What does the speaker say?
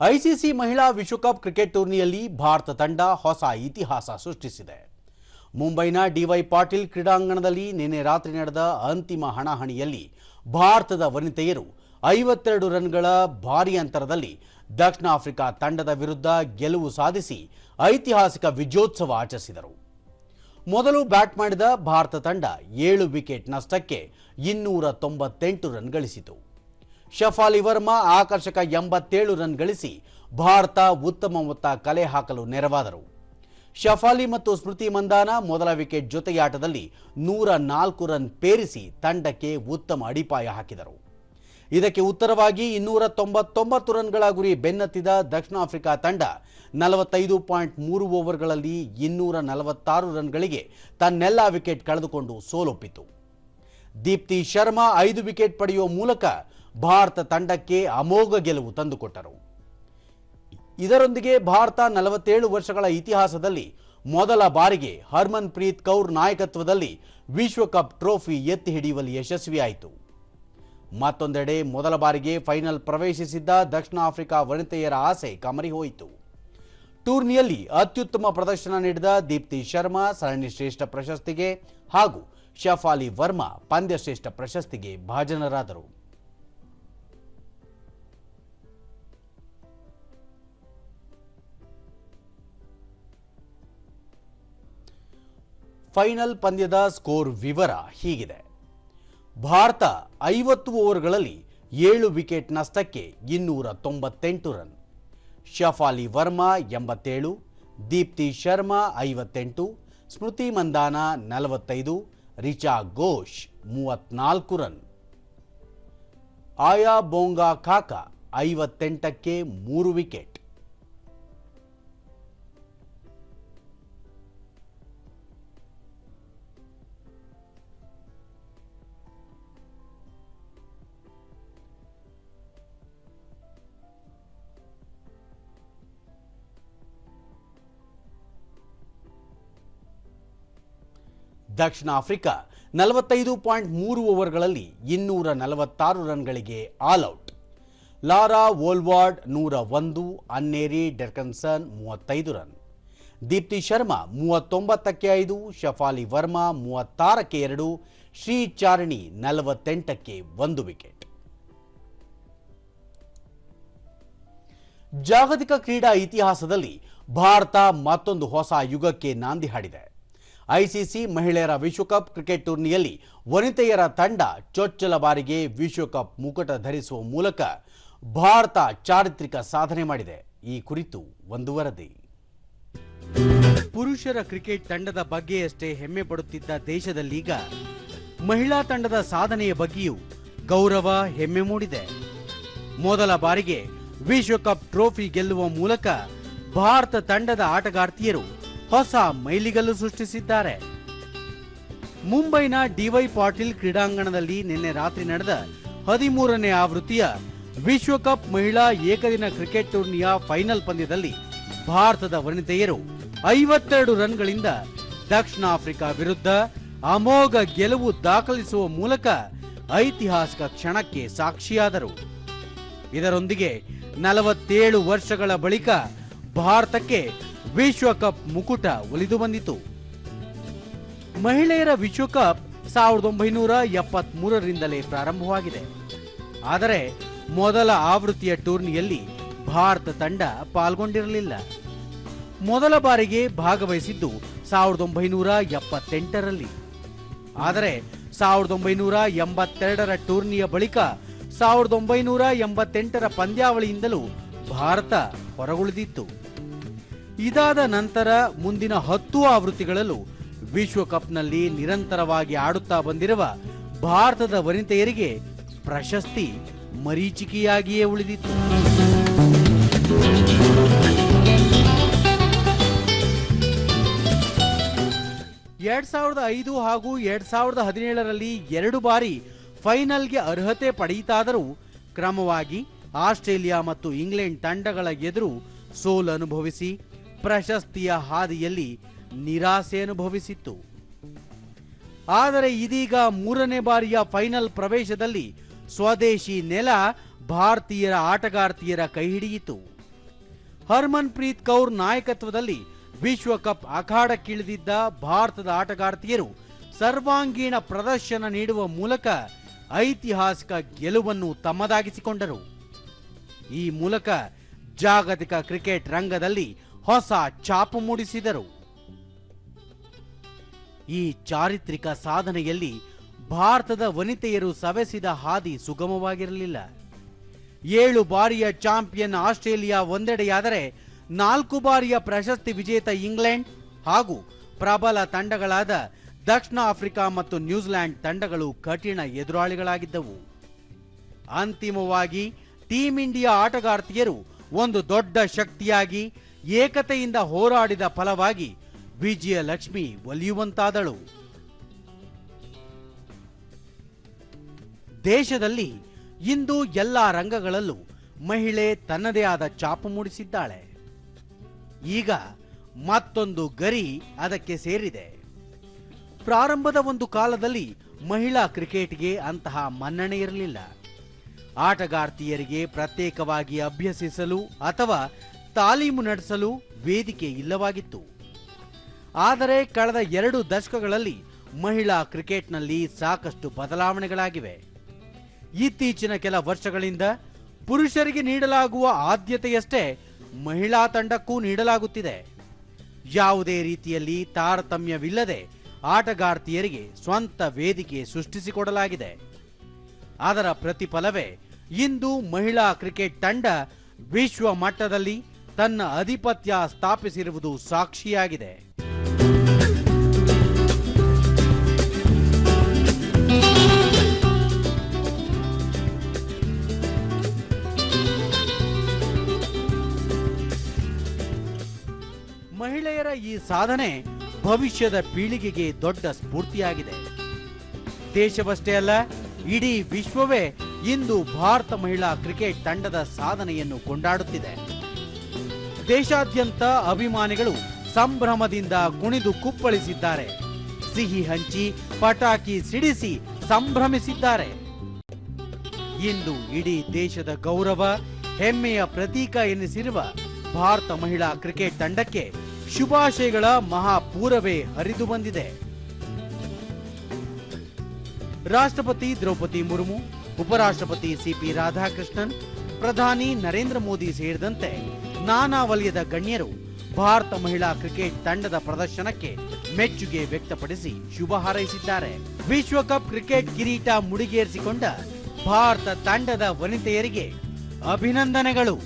ICC ಮಹಿಳಾ ವಿಶ್ವಕಪ್ cricket ಟೂರ್ನಿಯಲ್ಲಿ ಭಾರತ ತಂಡ ಹೊಸ ಇತಿಹಾಸ ಸೃಷ್ಟಿಸಿದೆ. ಮುಂಬೈನ ಡಿವೈ ಪಾಟೀಲ್ ಕ್ರೀಡಾಂಗಣದಲ್ಲಿ ನಿನ್ನೆ ರಾತ್ರಿ ನಡೆದ ಅಂತಿಮ ಹಣಾಹಣಿಯಲ್ಲಿ ಭಾರತದ ವನಿತೆಯರು ಐವತ್ತೆರಡು ರನ್ಗಳ ಭಾರೀ ಅಂತರದಲ್ಲಿ ದಕ್ಷಿಣ ಆಫ್ರಿಕಾ ತಂಡದ ವಿರುದ್ಧ ಗೆಲುವು ಸಾಧಿಸಿ ಐತಿಹಾಸಿಕ ವಿಜಯೋತ್ಸವ ಆಚರಿಸಿದರು. ಮೊದಲು ಬ್ಯಾಟ್ ಮಾಡಿದ ಭಾರತ ತಂಡ ಏಳು ವಿಕೆಟ್ ನಷ್ಟಕ್ಕೆ ಇನ್ನೂರ ತೊಂಬತ್ತೆಂಟು ರನ್ ಗಳಿಸಿತು. ಶಫಾಲಿ ವರ್ಮಾ ಆಕರ್ಷಕ ಎಂಬತ್ತೇಳು ರನ್ ಗಳಿಸಿ ಭಾರತ ಉತ್ತಮ ಮೊತ್ತ ಕಲೆ ಹಾಕಲು ನೆರವಾದರು. ಶಫಾಲಿ ಮತ್ತು ಸ್ಮೃತಿ ಮಂದಾನ ಮೊದಲ ವಿಕೆಟ್ ಜೊತೆಯಾಟದಲ್ಲಿ ನೂರ ನಾಲ್ಕು ರನ್ ಪೇರಿಸಿ ತಂಡಕ್ಕೆ ಉತ್ತಮ ಅಡಿಪಾಯ ಹಾಕಿದರು. ಇದಕ್ಕೆ ಉತ್ತರವಾಗಿ ಇನ್ನೂರ ತೊಂಬತ್ತೊಂಬತ್ತು ರನ್ಗಳ ಗುರಿ ಬೆನ್ನತ್ತಿದ ದಕ್ಷಿಣ ಆಫ್ರಿಕಾ ತಂಡ ನಲವತ್ತೈದು ಪಾಯಿಂಟ್ ಮೂರು ಓವರ್ಗಳಲ್ಲಿ ಇನ್ನೂರ ನಲವತ್ತಾರು ರನ್ಗಳಿಗೆ ತನ್ನೆಲ್ಲ ವಿಕೆಟ್ ಕಳೆದುಕೊಂಡು ಸೋಲೊಪ್ಪಿತು. ದೀಪ್ತಿ ಶರ್ಮಾ ಐದು ವಿಕೆಟ್ ಪಡೆಯುವ ಮೂಲಕ ಭಾರತ ತಂಡಕ್ಕೆ ಅಮೋಘ ಗೆಲುವು ತಂದುಕೊಟ್ಟರು. ಇದರೊಂದಿಗೆ ಭಾರತ ನಲವತ್ತೇಳು ವರ್ಷಗಳ ಇತಿಹಾಸದಲ್ಲಿ ಮೊದಲ ಬಾರಿಗೆ ಹರ್ಮನ್ ಪ್ರೀತ್ ಕೌರ್ ನಾಯಕತ್ವದಲ್ಲಿ ವಿಶ್ವಕಪ್ ಟ್ರೋಫಿ ಎತ್ತಿ ಹಿಡಿಯುವಲ್ಲಿ ಯಶಸ್ವಿಯಾಯಿತು. ಮತ್ತೊಂದೆಡೆ ಮೊದಲ ಬಾರಿಗೆ ಫೈನಲ್ ಪ್ರವೇಶಿಸಿದ್ದ ದಕ್ಷಿಣ ಆಫ್ರಿಕಾ ವನಿತೆಯರ ಆಸೆ ಕಮರಿ ಹೋಯಿತು. ಟೂರ್ನಿಯಲ್ಲಿ ಅತ್ಯುತ್ತಮ ಪ್ರದರ್ಶನ ನೀಡಿದ ದೀಪ್ತಿ ಶರ್ಮಾ, ಸರಣಿ ಶ್ರೇಷ್ಠ ಪ್ರಶಸ್ತಿಗೆ ಹಾಗೂ ಶಫಾಲಿ ವರ್ಮಾ ಪಂದ್ಯಶ್ರೇಷ್ಠ ಪ್ರಶಸ್ತಿಗೆ ಭಾಜನರಾದರು. ಫೈನಲ್ ಪಂದ್ಯದ ಸ್ಕೋರ್ ವಿವರ ಹೀಗಿದೆ. ಭಾರತ ಐವತ್ತು ಓವರ್ಗಳಲ್ಲಿ ಏಳು ವಿಕೆಟ್ ನಷ್ಟಕ್ಕೆ ಇನ್ನೂರ ತೊಂಬತ್ತೆಂಟು ರನ್. ಶಫಾಲಿ ವರ್ಮಾ ಎಂಬತ್ತೇಳು, ದೀಪ್ತಿ ಶರ್ಮಾ ಐವತ್ತೆಂಟು, ಸ್ಮೃತಿ ಮಂದಾನ ನಲವತ್ತೈದು, ರಿಚಾ ಘೋಷ್ ಮೂವತ್ನಾಲ್ಕು ರನ್. ಆಯಾ ಬೋಂಗಾ ಕಾಕಾ ಐವತ್ತೆಂಟಕ್ಕೆ ಮೂರು ವಿಕೆಟ್. ದಕ್ಷಿಣ ಆಫ್ರಿಕಾ ನಲವತ್ತೈದು ಪಾಯಿಂಟ್ ಮೂರು ಓವರ್ಗಳಲ್ಲಿ ಇನ್ನೂರ ನಲವತ್ತಾರು ರನ್ಗಳಿಗೆ ಆಲ್ಔಟ್ ಲಾರಾ ವೋಲ್ವಾರ್ಡ್ ನೂರ ಒಂದು, ಅನ್ನೇರಿ ಡೆರ್ಕನ್ಸನ್ ಮೂವತ್ತೈದು ರನ್. ದೀಪ್ತಿ ಶರ್ಮಾ ಮೂವತ್ತೊಂಬತ್ತಕ್ಕೆ ಐದು, ಶಫಾಲಿ ವರ್ಮಾ ಮೂವತ್ತಾರಕ್ಕೆ ಎರಡು, ಶ್ರೀ ಚಾರಣಿ ನಲವತ್ತೆಂಟಕ್ಕೆ ಒಂದು ವಿಕೆಟ್. ಜಾಗತಿಕ ಕ್ರೀಡಾ ಇತಿಹಾಸದಲ್ಲಿ ಭಾರತ ಮತ್ತೊಂದು ಹೊಸ ಯುಗಕ್ಕೆ ನಾಂದಿ ಹಾಡಿದೆ. ಐಸಿಸಿ ಮಹಿಳೆಯರ ವಿಶ್ವಕಪ್ ಕ್ರಿಕೆಟ್ ಟೂರ್ನಿಯಲ್ಲಿ ವನಿತೆಯರ ತಂಡ ಚೊಚ್ಚಲ ಬಾರಿಗೆ ವಿಶ್ವಕಪ್ ಮುಕುಟ ಧರಿಸುವ ಮೂಲಕ ಭಾರತ ಚಾರಿತ್ರಿಕ ಸಾಧನೆ ಮಾಡಿದೆ. ಈ ಕುರಿತು ಒಂದು ವರದಿ. ಪುರುಷರ ಕ್ರಿಕೆಟ್ ತಂಡದ ಬಗ್ಗೆಯಷ್ಟೇ ಹೆಮ್ಮೆ ಪಡುತ್ತಿದ್ದ ದೇಶದಲ್ಲೀಗ ಮಹಿಳಾ ತಂಡದ ಸಾಧನೆಯ ಬಗ್ಗೆಯೂ ಗೌರವ ಹೆಮ್ಮೆ ಮೂಡಿದೆ. ಮೊದಲ ಬಾರಿಗೆ ವಿಶ್ವಕಪ್ ಟ್ರೋಫಿ ಗೆಲ್ಲುವ ಮೂಲಕ ಭಾರತ ತಂಡದ ಆಟಗಾರ್ತಿಯರು ಹೊಸ ಮೈಲಿಗಲ್ಲು ಸೃಷ್ಟಿಸಿದ್ದಾರೆ. ಮುಂಬೈನ ಡಿವೈ ಪಾಟೀಲ್ ಕ್ರೀಡಾಂಗಣದಲ್ಲಿ ನಿನ್ನೆ ರಾತ್ರಿ ನಡೆದ ಹದಿಮೂರನೇ ಆವೃತ್ತಿಯ ವಿಶ್ವಕಪ್ ಮಹಿಳಾ ಏಕದಿನ ಕ್ರಿಕೆಟ್ ಟೂರ್ನಿಯ ಫೈನಲ್ ಪಂದ್ಯದಲ್ಲಿ ಭಾರತದ ವನಿತೆಯರು ಐವತ್ತೆರಡು ರನ್ಗಳಿಂದ ದಕ್ಷಿಣ ಆಫ್ರಿಕಾ ವಿರುದ್ಧ ಅಮೋಘ ಗೆಲುವು ದಾಖಲಿಸುವ ಮೂಲಕ ಐತಿಹಾಸಿಕ ಕ್ಷಣಕ್ಕೆ ಸಾಕ್ಷಿಯಾದರು. ಇದರೊಂದಿಗೆ ನಲವತ್ತೇಳು ವರ್ಷಗಳ ಬಳಿಕ ಭಾರತಕ್ಕೆ ವಿಶ್ವಕಪ್ ಮುಕುಟ ಒಲಿದು ಬಂದಿತು. ಮಹಿಳೆಯರ ವಿಶ್ವಕಪ್ ಸಾವಿರದ ಒಂಬೈನೂರ ಎಪ್ಪತ್ತ್ ಮೂರರಿಂದಲೇ ಪ್ರಾರಂಭವಾಗಿದೆ. ಆದರೆ ಮೊದಲ ಆವೃತ್ತಿಯ ಟೂರ್ನಿಯಲ್ಲಿ ಭಾರತ ತಂಡ ಪಾಲ್ಗೊಂಡಿರಲಿಲ್ಲ. ಮೊದಲ ಬಾರಿಗೆ ಭಾಗವಹಿಸಿದ್ದು ಸಾವಿರದ ಒಂಬೈನೂರ ಎಪ್ಪತ್ತೆಂಟರಲ್ಲಿ. ಆದರೆ ಸಾವಿರದ ಒಂಬೈನೂರ ಎಂಬತ್ತೆರಡರ ಟೂರ್ನಿಯ ಬಳಿಕ ಸಾವಿರದ ಒಂಬೈನೂರ ಎಂಬತ್ತೆಂಟರ ಪಂದ್ಯಾವಳಿಯಿಂದಲೂ ಭಾರತ ಹೊರಗುಳಿದಿತ್ತು. ಇದಾದ ನಂತರ ಮುಂದಿನ ಹತ್ತು ಆವೃತ್ತಿಗಳಲ್ಲೂ ವಿಶ್ವಕಪ್ನಲ್ಲಿ ನಿರಂತರವಾಗಿ ಆಡುತ್ತಾ ಬಂದಿರುವ ಭಾರತದ ವನಿತೆಯರಿಗೆ ಪ್ರಶಸ್ತಿ ಮರೀಚಿಕೆಯಾಗಿಯೇ ಉಳಿದಿತ್ತು. ಎರಡ್ ಸಾವಿರದ ಐದು ಹಾಗೂ ಎರಡ್ ಸಾವಿರದ ಹದಿನೇಳರಲ್ಲಿ ಎರಡು ಬಾರಿ ಫೈನಲ್ಗೆ ಅರ್ಹತೆ ಪಡೆಯಿತಾದರೂ ಕ್ರಮವಾಗಿ ಆಸ್ಟ್ರೇಲಿಯಾ ಮತ್ತು ಇಂಗ್ಲೆಂಡ್ ತಂಡಗಳ ಎದುರು ಸೋಲು ಅನುಭವಿಸಿ ಪ್ರಶಸ್ತಿಯ ಹಾದಿಯಲ್ಲಿ ನಿರಾಸೆ ಅನುಭವಿಸಿತ್ತು. ಆದರೆ ಇದೀಗ ಮೂರನೇ ಬಾರಿಯ ಫೈನಲ್ ಪ್ರವೇಶದಲ್ಲಿ ಸ್ವದೇಶಿ ನೆಲ ಭಾರತೀಯರ ಆಟಗಾರ್ತಿಯರ ಕೈ ಹಿಡಿಯಿತು. ಹರ್ಮನ್ ಪ್ರೀತ್ ಕೌರ್ ನಾಯಕತ್ವದಲ್ಲಿ ವಿಶ್ವಕಪ್ ಅಖಾಡಕ್ಕಿಳಿದಿದ್ದ ಭಾರತದ ಆಟಗಾರ್ತಿಯರು ಸರ್ವಾಂಗೀಣ ಪ್ರದರ್ಶನ ನೀಡುವ ಮೂಲಕ ಐತಿಹಾಸಿಕ ಗೆಲುವನ್ನು ತಮ್ಮದಾಗಿಸಿಕೊಂಡರು. ಈ ಮೂಲಕ ಜಾಗತಿಕ ಕ್ರಿಕೆಟ್ ರಂಗದಲ್ಲಿ ಹೊಸ ಛಾಪು ಮೂಡಿಸಿದರು. ಈ ಚಾರಿತ್ರಿಕ ಸಾಧನೆಯಲ್ಲಿ ಭಾರತದ ವನಿತೆಯರು ಸವೆಸಿದ ಹಾದಿ ಸುಗಮವಾಗಿರಲಿಲ್ಲ. ಏಳು ಬಾರಿಯ ಚಾಂಪಿಯನ್ ಆಸ್ಟ್ರೇಲಿಯಾ ಒಂದೆಡೆಯಾದರೆ ನಾಲ್ಕು ಬಾರಿಯ ಪ್ರಶಸ್ತಿ ವಿಜೇತ ಇಂಗ್ಲೆಂಡ್ ಹಾಗೂ ಪ್ರಬಲ ತಂಡಗಳಾದ ದಕ್ಷಿಣ ಆಫ್ರಿಕಾ ಮತ್ತು ನ್ಯೂಜಿಲೆಂಡ್ ತಂಡಗಳು ಕಠಿಣ ಎದುರಾಳಿಗಳಾಗಿದ್ದವು. ಅಂತಿಮವಾಗಿ ಟೀಂ ಇಂಡಿಯಾ ಆಟಗಾರ್ತಿಯರು ಒಂದು ದೊಡ್ಡ ಶಕ್ತಿಯಾಗಿ ಏಕತೆಯಿಂದ ಹೋರಾಡಿದ ಫಲವಾಗಿ ವಿಜಯ ಲಕ್ಷ್ಮಿ ಒಲಿಯುವಂತಾದಳು. ದೇಶದಲ್ಲಿ ಇಂದು ಎಲ್ಲ ರಂಗಗಳಲ್ಲೂ ಮಹಿಳೆ ತನ್ನದೇ ಆದ ಚಾಪು ಮೂಡಿಸಿದ್ದಾಳೆ. ಈಗ ಮತ್ತೊಂದು ಗರಿ ಅದಕ್ಕೆ ಸೇರಿದೆ. ಪ್ರಾರಂಭದ ಒಂದು ಕಾಲದಲ್ಲಿ ಮಹಿಳಾ ಕ್ರಿಕೆಟ್ಗೆ ಅಂತಹ ಮನ್ನಣೆ ಇರಲಿಲ್ಲ. ಆಟಗಾರ್ತಿಯರಿಗೆ ಪ್ರತ್ಯೇಕವಾಗಿ ಅಭ್ಯಸಿಸಲು ಅಥವಾ ತಾಲೀಮು ನಡೆಸಲು ವೇದಿಕೆ ಇಲ್ಲವಾಗಿತ್ತು. ಆದರೆ ಕಳೆದ ಎರಡು ದಶಕಗಳಲ್ಲಿ ಮಹಿಳಾ ಕ್ರಿಕೆಟ್ನಲ್ಲಿ ಸಾಕಷ್ಟು ಬದಲಾವಣೆಗಳಾಗಿವೆ. ಇತ್ತೀಚಿನ ಕೆಲ ವರ್ಷಗಳಿಂದ ಪುರುಷರಿಗೆ ನೀಡಲಾಗುವ ಆದ್ಯತೆಯಷ್ಟೇ ಮಹಿಳಾ ತಂಡಕ್ಕೂ ನೀಡಲಾಗುತ್ತಿದೆ. ಯಾವುದೇ ರೀತಿಯಲ್ಲಿ ತಾರತಮ್ಯವಿಲ್ಲದೆ ಆಟಗಾರ್ತಿಯರಿಗೆ ಸ್ವಂತ ವೇದಿಕೆ ಸೃಷ್ಟಿಸಿಕೊಡಲಾಗಿದೆ. ಅದರ ಪ್ರತಿಫಲವೇ ಇಂದು ಮಹಿಳಾ ಕ್ರಿಕೆಟ್ ತಂಡ ವಿಶ್ವ ಮಟ್ಟದಲ್ಲಿ ತನ್ನ ಅಧಿಪತ್ಯ ಸ್ಥಾಪಿಸಿರುವುದು ಸಾಕ್ಷಿಯಾಗಿದೆ. ಮಹಿಳೆಯರ ಈ ಸಾಧನೆ ಭವಿಷ್ಯದ ಪೀಳಿಗೆಗೆ ದೊಡ್ಡ ಸ್ಫೂರ್ತಿಯಾಗಿದೆ. ದೇಶವಷ್ಟೇ ಅಲ್ಲ, ಇಡೀ ವಿಶ್ವವೇ ಇಂದು ಭಾರತ ಮಹಿಳಾ ಕ್ರಿಕೆಟ್ ತಂಡದ ಸಾಧನೆಯನ್ನು ಕೊಂಡಾಡುತ್ತಿದೆ. ದೇಶಾದ್ಯಂತ ಅಭಿಮಾನಿಗಳು ಸಂಭ್ರಮದಿಂದ ಕುಣಿದು ಕುಪ್ಪಳಿಸಿದ್ದಾರೆ. ಸಿಹಿ ಹಂಚಿ, ಪಟಾಕಿ ಸಿಡಿಸಿ ಸಂಭ್ರಮಿಸಿದ್ದಾರೆ. ಇಂದು ಇಡೀ ದೇಶದ ಗೌರವ, ಹೆಮ್ಮೆಯ ಪ್ರತೀಕ ಎನಿಸಿರುವ ಭಾರತ ಮಹಿಳಾ ಕ್ರಿಕೆಟ್ ತಂಡಕ್ಕೆ ಶುಭಾಶಯಗಳ ಮಹಾಪೂರವೇ ಹರಿದು ಬಂದಿದೆ. ರಾಷ್ಟ್ರಪತಿ ದ್ರೌಪದಿ ಮುರ್ಮು, ಉಪರಾಷ್ಟ್ರಪತಿ ಸಿಪಿ ರಾಧಾಕೃಷ್ಣನ್, ಪ್ರಧಾನಿ ನರೇಂದ್ರ ಮೋದಿ ಸೇರಿದಂತೆ ನಾನಾ ವಲಯದ ಗಣ್ಯರು ಭಾರತ ಮಹಿಳಾ ಕ್ರಿಕೆಟ್ ತಂಡದ ಪ್ರದರ್ಶನಕ್ಕೆ ಮೆಚ್ಚುಗೆ ವ್ಯಕ್ತಪಡಿಸಿ ಶುಭ ಹಾರೈಸಿದ್ದಾರೆ. ವಿಶ್ವಕಪ್ ಕ್ರಿಕೆಟ್ ಕಿರೀಟ ಮುಡಿಗೇರಿಸಿಕೊಂಡ ಭಾರತ ತಂಡದ ವನಿತೆಯರಿಗೆ ಅಭಿನಂದನೆಗಳು.